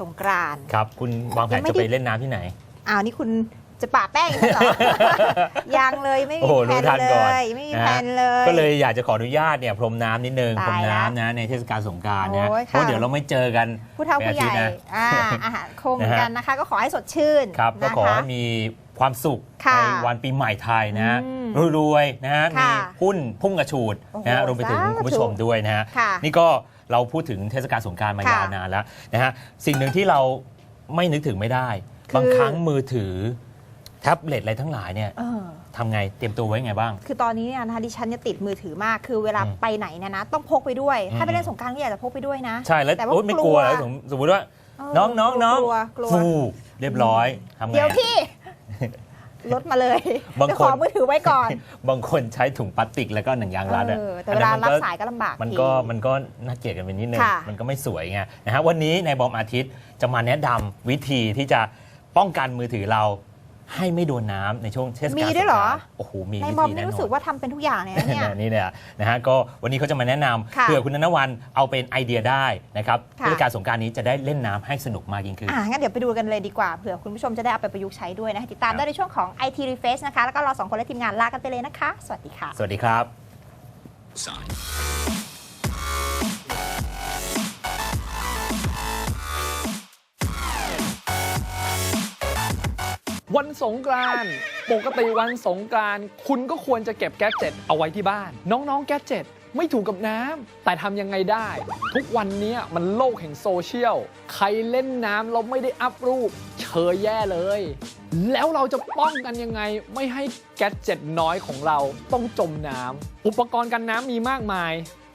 สงกรานต์ ครับ คุณวางแผยันงไม่จะได้ ไปเล่นน้ำที่ไหน อ้าวนี่คุณจะป่าแป้งอีกแล้วเหรอ ยังเลยไม่โอ้มีโหแผรู้นทันเลก่อนยไม่มีนะ แผฮะนเลย ก็เลยอยากจะขออนุญาตเนี่ยพรมน้ำนิดนึงตายพรมแล้วน้ำนะในเทศกาลสงกรารนะโอ้ยเพราะค่ะเดี๋ยวเราไม่เจอกัน ผู้เฒ่าผู้ใหญ่เป็นอาทิตย์นะอ่าอาหารคงเหมือนนะฮะกันนะคะ ก็ขอให้สดชื่นครับก็นะขอคะ ให้มีความสุขค่ะในวันปีใหม่ไทยนะฮะอืม รวยๆนะฮะมีค่ะหุ้นพุ่งกระฉูดนะฮะโอ้โหรวมไปถึงสาธุคุณผู้ชมด้วยนะฮะค่ะนี่ก็เราพูดถึงเทศกาลสงกรารมาค่ะยาวนานแล้วนะฮะสิ่งหนึ่งที่เราไม่นึกถึงไม่ได้คือบางครั้งมือถือแท็บเล็ตอะไรทั้งหลายเนี่ยเออทำไงเตรียมตัวไว้ไงบ้าง คือตอนนี้เนี่ยนะคะดิฉันเนี่ยติดมือถือมากคือเวลาอืมไปไหนเนี่ยนะต้องพกไปด้วยอืมถ้าไปเล่นสงกรารก็อยากจะพกไปด้วยนะ ใช่แล้วแต่ว่าโอ๊ยไม่กกลัลัววแล้วสมสมมติว่าเออน้องน้องน้องกลัวกลัวฟูเรียบร้อยทำไงเดี๋ยวอะพี่ ลดมาเลยบางจะคขนอมือถือไว้ก่อน บางคนใช้ถุงพลาสติกแล้วก็หนังยางรัดอะเออแต่เวลาอันรันั้นบมันก็สายก็ลำบาก มันทีก็มันก็น่าเกลียดกันไปนิดนึงค่ะมันก็ไม่สวยไงนะฮะวันนี้ในบอมอาทิตย์จะมาแนะนำวิธีที่จะป้องกันมือถือเรา ให้ไม่โดนน้ำในช่วงเทศกาลมีด้วยเหรอ สงกานต์โอ้โห มีในวิบอมธีนี่แน่นรู้อสึกนว่าทำเป็นทุกอย่างเลยนะเนี่ย นี่เนี่ยนะฮะก็วันนี้เขาจะมาแนะนำค่ะเผื่อคุณนวันเอาเป็นไอเดียได้นะครับค่ะ เทศกาลสงกรารนี้จะได้เล่นน้ำให้สนุกมากยิ่งขึ้น อ่างั้นเดี๋ยวไปดูกันเลยดีกว่าเผื่อคุณผู้ชมจะได้เอาไปประยุกต์ใช้ด้วยนะคะติดตามครับได้ในช่วงของ IT Refresh นะคะ แล้วก็เราสองคนและทีมงานลากันไปเลยนะคะ สวัสดีค่ะ สวัสดีครับ วันสงกรานต์ปกติวันสงกรานต์คุณก็ควรจะเก็บแก๊สเจ็ตเอาไว้ที่บ้าน น้องๆ แก๊สเจ็ตไม่ถูกกับน้ำแต่ทำยังไงได้ ทุกวันนี้มันโลกแห่งโซเชียล ใครเล่นน้ำเราไม่ได้อัพรูปเชยแย่เลย แล้วเราจะป้องกันยังไงไม่ให้แก๊สเจ็ตน้อยของเราต้องจมน้ำอุปกรณ์กันน้ำมีมากมาย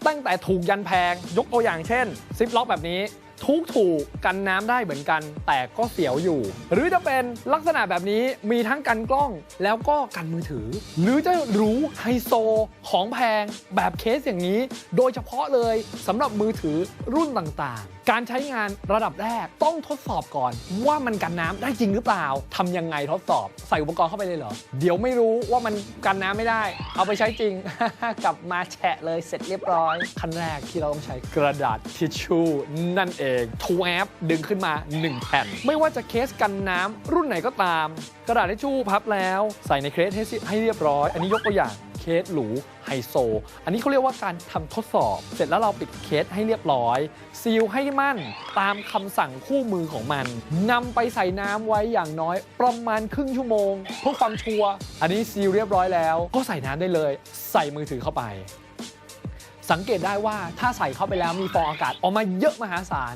ตั้งแต่ถูกยันแพงยกตัวอย่างเช่นซิปล็อกแบบนี้ ทุกถูกกันน้ำได้เหมือนกัน แต่ก็เสียวอยู่ หรือจะเป็นลักษณะแบบนี้มีทั้งกันกล้องแล้วก็กันมือถือ หรือจะรูไฮโซของแพงแบบเคสอย่างนี้ โดยเฉพาะเลยสำหรับมือถือรุ่นต่างๆ การใช้งานระดับแรกต้องทดสอบก่อน ว่ามันกันน้ำได้จริงหรือเปล่าทำยังไงทดสอบ ใส่อุปกรณ์เข้าไปเลยเหรอ เดี๋ยวไม่รู้ว่ามันกันน้ำไม่ได้ เอาไปใช้จริง กลับมาแฉะเลยเสร็จเรียบร้อยขั้นแรกที่เราต้องใช้กระดาษทิชชู่นั่นเองทูแอปดึงขึ้นมา 1 แผ่น ไม่ว่าจะเคสกันน้ำรุ่นไหนก็ตาม กระดาษทิชชู่พับแล้วใส่ในเคสให้เรียบร้อย อันนี้ยกตัวอย่างเคสหรูไฮโซ อันนี้เขาเรียกว่าการทำทดสอบ เสร็จแล้วเราปิดเคสให้เรียบร้อย ซีลให้มั่นตามคำสั่งคู่มือของมันนำไปใส่น้ำไว้อย่างน้อยประมาณครึ่งชั่วโมง เพื่อความชัวร์ อันนี้ซีลเรียบร้อยแล้ว ก็ใส่น้ำได้เลย ใส่มือถือเข้าไป สังเกตได้ว่าถ้าใส่เข้าไปแล้วมีฟองอากาศออกมาเยอะมหาศาล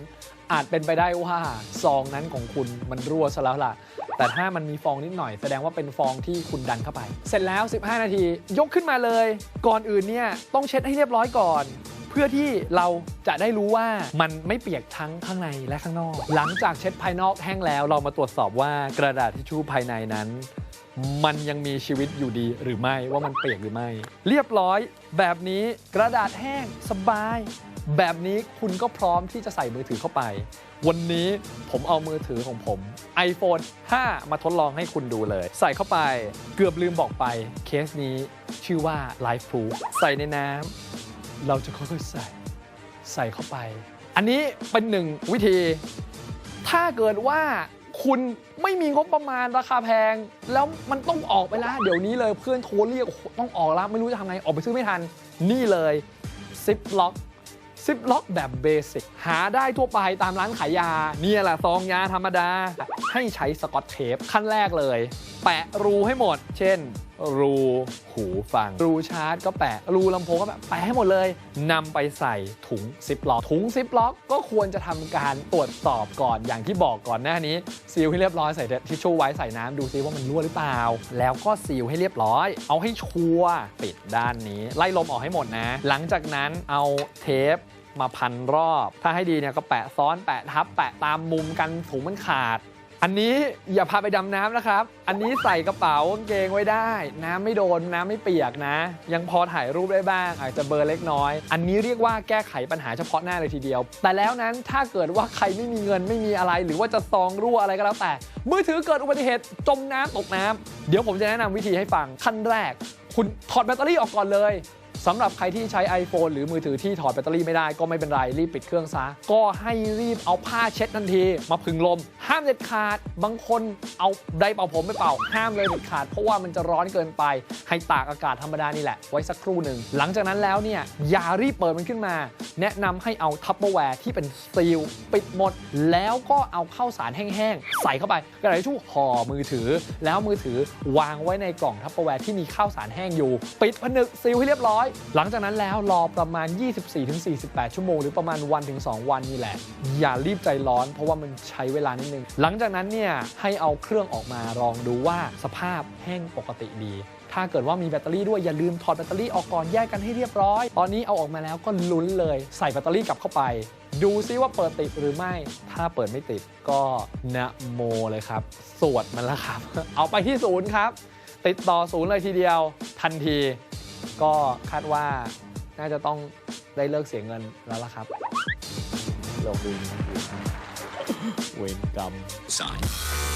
อาจเป็นไปได้ว่าซองนั้นของคุณมันรั่วซะแล้วล่ะ แต่ถ้ามันมีฟองนิดหน่อยแสดงว่าเป็นฟองที่คุณดันเข้าไป เสร็จแล้ว 15 นาที ยกขึ้นมาเลย ก่อนอื่นเนี่ยต้องเช็ดให้เรียบร้อยก่อน เพื่อที่เราจะได้รู้ว่ามันไม่เปียกทั้งข้างในและข้างนอก หลังจากเช็ดภายนอกแห้งแล้วเรามาตรวจสอบว่ากระดาษทิชชู่ภายในนั้น มันยังมีชีวิตอยู่ดีหรือไม่ว่ามันเปียกหรือไม่ เรียบร้อย แบบนี้กระดาษแห้งสบาย แบบนี้คุณก็พร้อมที่จะใส่มือถือเข้าไป วันนี้ผมเอามือถือของผม iPhone 5 มาทดลองให้คุณดูเลย ใส่เข้าไปเกือบลืมบอกไปเคสนี้ชื่อว่า Life Proof ใส่ในน้ำเราจะค่อยๆใส่ ใส่เข้าไป อันนี้เป็นหนึ่งวิธี ถ้าเกิดว่า คุณไม่มีงบประมาณราคาแพง แล้วมันต้องออกไปแล้ว เดี๋ยวนี้เลยเพื่อนโทรเรียกต้องออกแล้วไม่รู้จะทำไงออกไปซื้อไม่ทัน นี่เลยซิปล็อกซิปล็อกแบบเบสิกหาได้ทั่วไปตามร้านขายยา เนี่ยแหละซองยาธรรมดา ให้ใช้สกอตเทปขั้นแรกเลย แปะรูให้หมด เช่น รูหูฟัง รูชาร์จก็แปะ รูลำโพงก็แปะ แปะให้หมดเลยนำไปใส่ถุงซิปล็อกถุงซิปล็อกก็ควรจะทำการตรวจสอบก่อนอย่างที่บอกก่อนหน้านี้ ซีลให้เรียบร้อยใส่ทิชชู่ไว้ใส่น้ำดูซิว่ามันรั่วหรือเปล่า แล้วก็ซีลให้เรียบร้อย เอาให้ชัวร์ปิดด้านนี้ ไล่ลมออกให้หมดนะ หลังจากนั้นเอาเทป มาพันรอบ ถ้าให้ดีเนี่ยก็แปะซ้อนแปะทับ แปะตามมุมกันถุงมันขาด อันนี้อย่าพาไปดำน้ำนะครับ อันนี้ใส่กระเป๋ากางเกงไว้ได้ น้ำไม่โดนน้ำไม่เปียกนะ ยังพอถ่ายรูปได้บ้าง อาจจะเบลอเล็กน้อย อันนี้เรียกว่าแก้ไขปัญหาเฉพาะหน้าเลยทีเดียว แต่แล้วนั้นถ้าเกิดว่าใครไม่มีเงินไม่มีอะไร หรือว่าจะซองรั่วอะไรก็แล้วแต่ มือถือเกิดอุบัติเหตุจมน้ำตกน้ำเดี๋ยวผมจะแนะนำวิธีให้ฟังขั้นแรก คุณถอดแบตเตอรี่ออกก่อนเลย สำหรับใครที่ใช้ iPhone หรือมือถือที่ถอดแบตเตอรี่ไม่ได้ก็ไม่เป็นไร รีบปิดเครื่องซะ ก็ให้รีบเอาผ้าเช็ดทันที มาผึ่งลม ห้ามเด็ดขาด บางคนเอาไดเป่าผมไปเป่า ห้ามเลยเด็ดขาด เพราะว่ามันจะร้อนเกินไป ให้ตากอากาศธรรมดานี่แหละ ไว้สักครู่หนึ่ง หลังจากนั้นแล้วเนี่ยอย่ารีบเปิดมันขึ้นมา แนะนำให้เอาทัพเปอร์แวร์ที่เป็นสตีลปิดหมด แล้วก็เอาข้าวสารแห้งๆใส่เข้าไปกระดาษทิชชู่ห่อมือถือ แล้วมือถือวางไว้ในกล่องทัพเปอร์แวร์ที่มีข้าวสารแห้งอยู่ ปิดผนึกซีลให้เรียบร้อยหลังจากนั้นแล้วรอประมาณ 24-48 ชั่วโมง หรือประมาณ1-2วันนี่แหละ อย่ารีบใจร้อน เพราะว่ามันใช้เวลานิดนึง หลังจากนั้นเนี่ยให้เอาเครื่องออกมาลองดูว่าสภาพแห้งปกติดี ถ้าเกิดว่ามีแบตเตอรี่ด้วยอย่าลืมถอดแบตเตอรี่ออกก่อนแยกกันให้เรียบร้อย ตอนนี้เอาออกมาแล้วก็ลุ้นเลยใส่แบตเตอรี่กลับเข้าไป ดูซิว่าเปิดติดหรือไม่ ถ้าเปิดไม่ติดก็นะโมเลยครับ สวดมันแล้วครับ เอาไปที่ศูนย์ครับ ติดต่อศูนย์เลยทีเดียว ทันที ก็คาดว่าน่าจะต้องได้เลิกเสียเงินแล้วล่ะครับโลกดีเวรกรรม Sign.